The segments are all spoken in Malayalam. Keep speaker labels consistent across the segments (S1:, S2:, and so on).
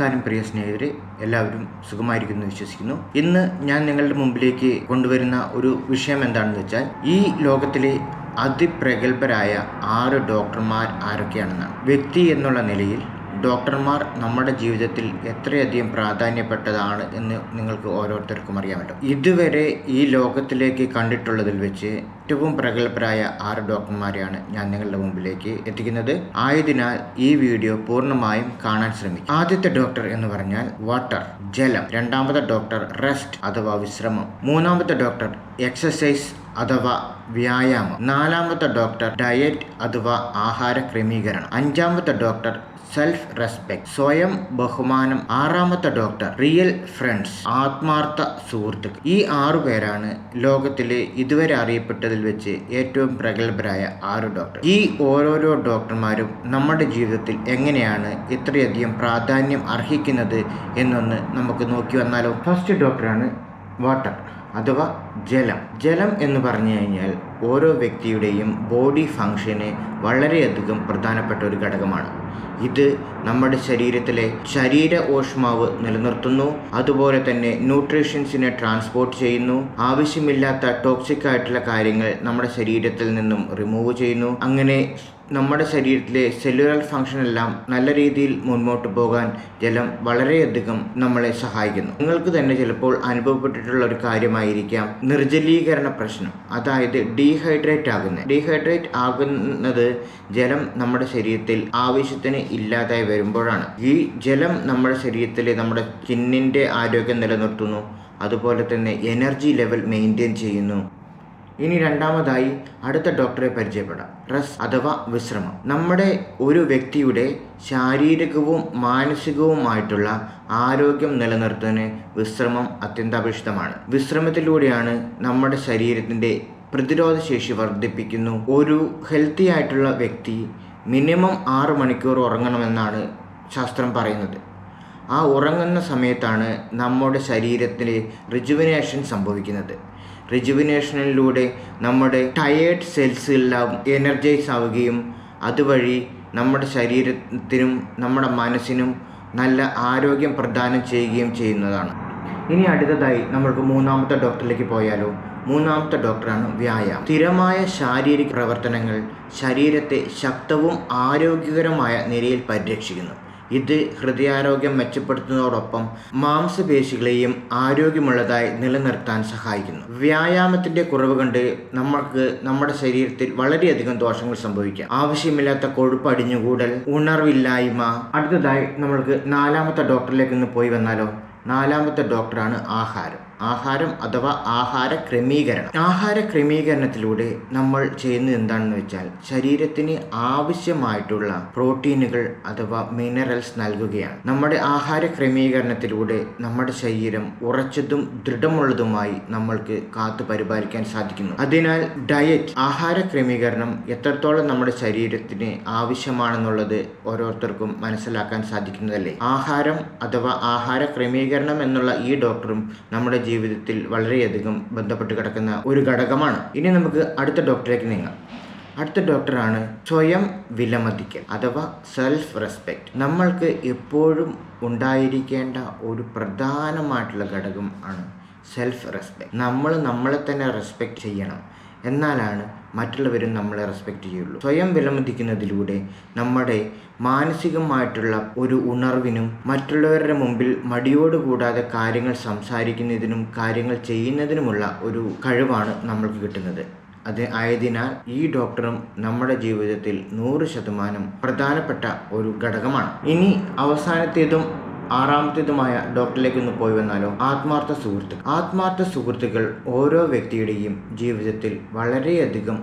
S1: നമസ്കാരം പ്രിയ സ്നേഹിതരെ എല്ലാവരും സുഖമായിരിക്കുന്നു വിശ്വസിക്കുന്നു. ഇന്ന് ഞാൻ നിങ്ങളുടെ മുമ്പിലേക്ക് കൊണ്ടുവരുന്ന ഒരു വിഷയം എന്താണെന്ന് വെച്ചാൽ ഈ ലോകത്തിലെ അതിപ്രഗത്ഭരായ ആറ് ഡോക്ടർമാർ ആരൊക്കെയാണെന്നാണ്. വ്യക്തി എന്നുള്ള നിലയിൽ ഡോക്ടർമാർ നമ്മുടെ ജീവിതത്തിൽ എത്രയധികം പ്രാധാന്യപ്പെട്ടതാണ് എന്ന് നിങ്ങൾക്ക് ഓരോരുത്തർക്കും അറിയാമല്ലോ. ഇതുവരെ ഈ ലോകത്തിലേക്ക് കണ്ടിട്ടുള്ളതിൽ വെച്ച് ഏറ്റവും പ്രഗത്ഭരായ ആറ് ഡോക്ടർമാരെയാണ് ഞാൻ നിങ്ങളുടെ മുമ്പിലേക്ക് എത്തിക്കുന്നത്. ആയതിനാൽ ഈ വീഡിയോ പൂർണമായും കാണാൻ ശ്രമിക്കും ആദ്യത്തെ ഡോക്ടർ എന്ന് പറഞ്ഞാൽ വാട്ടർ ജലം. രണ്ടാമത്തെ ഡോക്ടർ റെസ്റ്റ് അഥവാ വിശ്രമം. മൂന്നാമത്തെ ഡോക്ടർ എക്സസൈസ് അഥവാ വ്യായാമം. നാലാമത്തെ ഡോക്ടർ ഡയറ്റ് അഥവാ ആഹാര ക്രമീകരണം. അഞ്ചാമത്തെ ഡോക്ടർ സെൽഫ് റെസ്പെക്ട്. സ്വയം ബഹുമാനം. ആറാമത്തെ ഡോക്ടർ റിയൽ ഫ്രണ്ട്സ്. ആത്മാർത്ഥ സുഹൃത്തുക്കൾ. ഈ ആറു പേരാണ് ലോകത്തിലെ ഇതുവരെ അറിയപ്പെട്ടതിൽ വെച്ച് ഏറ്റവും പ്രഗത്ഭരായ ആറ് ഡോക്ടർ. ഈ ഓരോരോ ഡോക്ടർമാരും നമ്മുടെ ജീവിതത്തിൽ എങ്ങനെയാണ് ഇത്രയധികം പ്രാധാന്യം അർഹിക്കുന്നത് എന്നൊന്ന് നമുക്ക് നോക്കി വന്നാലോ. ഫസ്റ്റ് ഡോക്ടറാണ് വാട്ടർ. അഥവാ ജലം. ജലം എന്ന് പറഞ്ഞു കഴിഞ്ഞാൽ ഓരോ വ്യക്തിയുടെയും ബോഡി ഫങ്ഷന് വളരെയധികം പ്രധാനപ്പെട്ട ഒരു ഘടകമാണ്. ഇത് നമ്മുടെ ശരീരത്തിലെ ശരീര ഊഷ്മാവ് നിലനിർത്തുന്നു. അതുപോലെ തന്നെ ന്യൂട്രീഷ്യൻസിനെ ട്രാൻസ്പോർട്ട് ചെയ്യുന്നു. ആവശ്യമില്ലാത്ത ടോക്സിക് ആയിട്ടുള്ള കാര്യങ്ങൾ നമ്മുടെ ശരീരത്തിൽ നിന്നും റിമൂവ് ചെയ്യുന്നു. അങ്ങനെ നമ്മുടെ ശരീരത്തിലെ സെല്ലുലർ ഫങ്ഷൻ എല്ലാം നല്ല രീതിയിൽ മുന്നോട്ട് പോകാൻ ജലം വളരെയധികം നമ്മളെ സഹായിക്കുന്നു. നിങ്ങൾക്ക് തന്നെ ചിലപ്പോൾ അനുഭവപ്പെട്ടിട്ടുള്ള ഒരു കാര്യമായിരിക്കാം. നിർജലീകരണ പ്രശ്നം അതായത് ഡീഹൈഡ്രേറ്റ് ആകുന്നത്. ഡീഹൈഡ്രേറ്റ് ആകുന്നത് ജലം നമ്മുടെ ശരീരത്തിൽ ആവശ്യത്തിന് ഇല്ലാതായി വരുമ്പോഴാണ്. ഈ ജലം നമ്മുടെ ശരീരത്തിൽ നമ്മുടെ സ്കിന്നിന്റെ ആരോഗ്യം നിലനിർത്തുന്നു. അതുപോലെ തന്നെ എനർജി ലെവൽ മെയിന്റെയിൻ ചെയ്യുന്നു. ഇനി രണ്ടാമതായി അടുത്ത ഡോക്ടറെ പരിചയപ്പെടാം. റെസ് അഥവാ വിശ്രമം. നമ്മുടെ ഒരു വ്യക്തിയുടെ ശാരീരികവും മാനസികവുമായിട്ടുള്ള ആരോഗ്യം നിലനിർത്തുന്നതിന് വിശ്രമം അത്യന്താപേക്ഷിതമാണ്. വിശ്രമത്തിലൂടെയാണ് നമ്മുടെ ശരീരത്തിന്റെ പ്രതിരോധശേഷി വർദ്ധിപ്പിക്കുന്നു. ഒരു ഹെൽത്തി ആയിട്ടുള്ള വ്യക്തി മിനിമം ആറ് മണിക്കൂർ ഉറങ്ങണമെന്നാണ് ശാസ്ത്രം പറയുന്നത്. ആ ഉറങ്ങുന്ന സമയത്താണ് നമ്മുടെ ശരീരത്തിൽ റിജുവിനേഷൻ സംഭവിക്കുന്നത്. റിജുവിനേഷനിലൂടെ നമ്മുടെ ടയേർഡ് സെൽസുകളെല്ലാം എനർജൈസ് ആവുകയും അതുവഴി നമ്മുടെ ശരീരത്തിനും നമ്മുടെ മനസ്സിനും നല്ല ആരോഗ്യം പ്രദാനം ചെയ്യുകയും ചെയ്യുന്നതാണ്. ഇനി അടുത്തതായി നമ്മൾക്ക് മൂന്നാമത്തെ ഡോക്ടറിലേക്ക് പോയാലോ. മൂന്നാമത്തെ ഡോക്ടറാണ് വ്യായാമം. സ്ഥിരമായ ശാരീരിക പ്രവർത്തനങ്ങൾ ശരീരത്തെ ശക്തവും ആരോഗ്യകരമായ നിലയിൽ പരിരക്ഷിക്കുന്നു. ഇത് ഹൃദയാരോഗ്യം മെച്ചപ്പെടുത്തുന്നതോടൊപ്പം മാംസപേശികളെയും ആരോഗ്യമുള്ളതായി നിലനിർത്താൻ സഹായിക്കുന്നു. വ്യായാമത്തിന്റെ കുറവ് കണ്ട് നമ്മൾക്ക് നമ്മുടെ ശരീരത്തിൽ വളരെയധികം ദോഷങ്ങൾ സംഭവിക്കാം. ആവശ്യമില്ലാത്ത കൊഴുപ്പ് അടിഞ്ഞുകൂടൽ ഉണർവില്ലായ്മ. അടുത്തതായി നമ്മൾക്ക് നാലാമത്തെ ഡോക്ടറിലേക്ക് ഒന്ന് പോയി വന്നാലോ? നാലാമത്തെ ഡോക്ടറാണ് ആഹാരം. ആഹാരം അഥവാ ആഹാര ക്രമീകരണം. ആഹാര ക്രമീകരണത്തിലൂടെ നമ്മൾ ചെയ്യുന്നത് എന്താണെന്ന് വെച്ചാൽ ശരീരത്തിന് ആവശ്യമായിട്ടുള്ള പ്രോട്ടീനുകൾ അഥവാ മിനറൽസ് നൽകുകയാണ്. നമ്മുടെ ആഹാര ക്രമീകരണത്തിലൂടെ നമ്മുടെ ശരീരം ഉറച്ചതും ദൃഢമുള്ളതുമായി നമ്മൾക്ക് കാത്തു പരിപാലിക്കാൻ സാധിക്കുന്നു. അതിനാൽ ഡയറ്റ് ആഹാര ക്രമീകരണം എത്രത്തോളം നമ്മുടെ ശരീരത്തിന് ആവശ്യമാണെന്നുള്ളത് ഓരോരുത്തർക്കും മനസ്സിലാക്കാൻ സാധിക്കുന്നതല്ലേ? ആഹാരം അഥവാ ആഹാര ക്രമീകരണം എന്നുള്ള ഈ ഡോക്ടറും നമ്മുടെ ജീവിതത്തിൽ വളരെയധികം ബന്ധപ്പെട്ട് കിടക്കുന്ന ഒരു ഘടകമാണ്. ഇനി നമുക്ക് അടുത്ത ഡോക്ടറേക്ക് നീങ്ങാം. അടുത്ത ഡോക്ടറാണ് സ്വയം വിലമതിക്കൽ അഥവാ സെൽഫ് റെസ്പെക്റ്റ് നമ്മൾക്ക് എപ്പോഴും ഉണ്ടായിരിക്കേണ്ട ഒരു പ്രധാനമായിട്ടുള്ള ഘടകം ആണ് സെൽഫ് റെസ്പെക്റ്റ് നമ്മൾ നമ്മളെ തന്നെ റെസ്പെക്റ്റ് ചെയ്യണം. എന്നാലാണ് മറ്റുള്ളവരും നമ്മളെ റെസ്പെക്റ്റ് ചെയ്യുള്ളൂ. സ്വയം വിലമതിക്കുന്നതിലൂടെ നമ്മുടെ മാനസികമായിട്ടുള്ള ഒരു ഉണർവിനും മറ്റുള്ളവരുടെ മുമ്പിൽ മടിയോട് കൂടാതെ കാര്യങ്ങൾ സംസാരിക്കുന്നതിനും കാര്യങ്ങൾ ചെയ്യുന്നതിനുമുള്ള ഒരു കഴിവാണ് നമ്മൾക്ക് കിട്ടുന്നത്. അത് ആയതിനാൽ ഈ ഡോക്ടറും നമ്മുടെ ജീവിതത്തിൽ നൂറ് ശതമാനം പ്രധാനപ്പെട്ട ഒരു ഘടകമാണ്. ഇനി അവസാനത്തേതും ആറാമത്തേതുമായ ഡോക്ടറിലേക്ക് ഒന്ന് പോയി വന്നാലോ ആത്മാർത്ഥ സുഹൃത്തുക്കൾ ആത്മാർത്ഥ സുഹൃത്തുക്കൾ ഓരോ വ്യക്തിയുടെയും ജീവിതത്തിൽ വളരെയധികം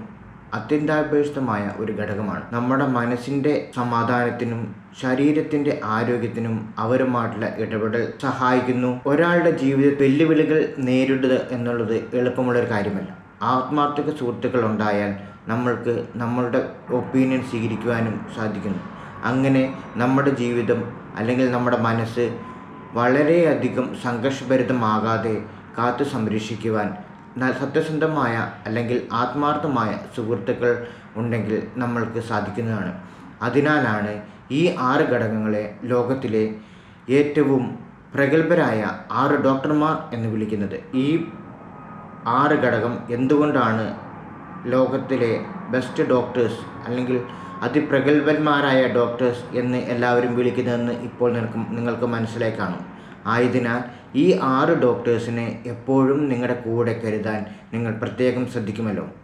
S1: അത്യന്താപേക്ഷിതമായ ഒരു ഘടകമാണ്. നമ്മുടെ മനസ്സിന്റെ സമാധാനത്തിനും ശരീരത്തിന്റെ ആരോഗ്യത്തിനും അവരുമായിട്ടുള്ള ഇടപെടൽ സഹായിക്കുന്നു. ഒരാളുടെ ജീവിത വെല്ലുവിളികൾ നേരിടുക എന്നുള്ളത് എളുപ്പമുള്ള ഒരു കാര്യമല്ല. ആത്മാർത്ഥക സുഹൃത്തുക്കൾ ഉണ്ടായാൽ നമ്മൾക്ക് നമ്മളുടെ ഒപ്പീനിയൻ സ്വീകരിക്കുവാനും സാധിക്കുന്നു. അങ്ങനെ നമ്മുടെ ജീവിതം അല്ലെങ്കിൽ നമ്മുടെ മനസ്സ് വളരെയധികം സംഘർഷഭരിതമാകാതെ കാത്തു സംരക്ഷിക്കുവാൻ സത്യസന്ധമായ അല്ലെങ്കിൽ ആത്മാർത്ഥമായ സുഹൃത്തുക്കൾ ഉണ്ടെങ്കിൽ നമ്മൾക്ക് സാധിക്കുന്നതാണ്. അതിനാലാണ് ഈ ആറ് ഘടകങ്ങളെ ലോകത്തിലെ ഏറ്റവും പ്രഗത്ഭരായ ആറ് ഡോക്ടർമാർ എന്ന് വിളിക്കുന്നത്. ഈ ആറ് ഘടകം എന്തുകൊണ്ടാണ് ലോകത്തിലെ ബെസ്റ്റ് ഡോക്ടേഴ്സ് അല്ലെങ്കിൽ അതിപ്രഗത്ഭന്മാരായ ഡോക്ടേഴ്സ് എന്ന് എല്ലാവരും വിളിക്കുന്നതെന്ന് ഇപ്പോൾ നിനക്ക് നിങ്ങൾക്ക് മനസ്സിലായി കാണും. ആയതിനാൽ ഈ ആറ് ഡോക്ടേഴ്സിനെ എപ്പോഴും നിങ്ങളുടെ കൂടെ കരുതാൻ നിങ്ങൾ പ്രത്യേകം ശ്രദ്ധിക്കുമല്ലോ.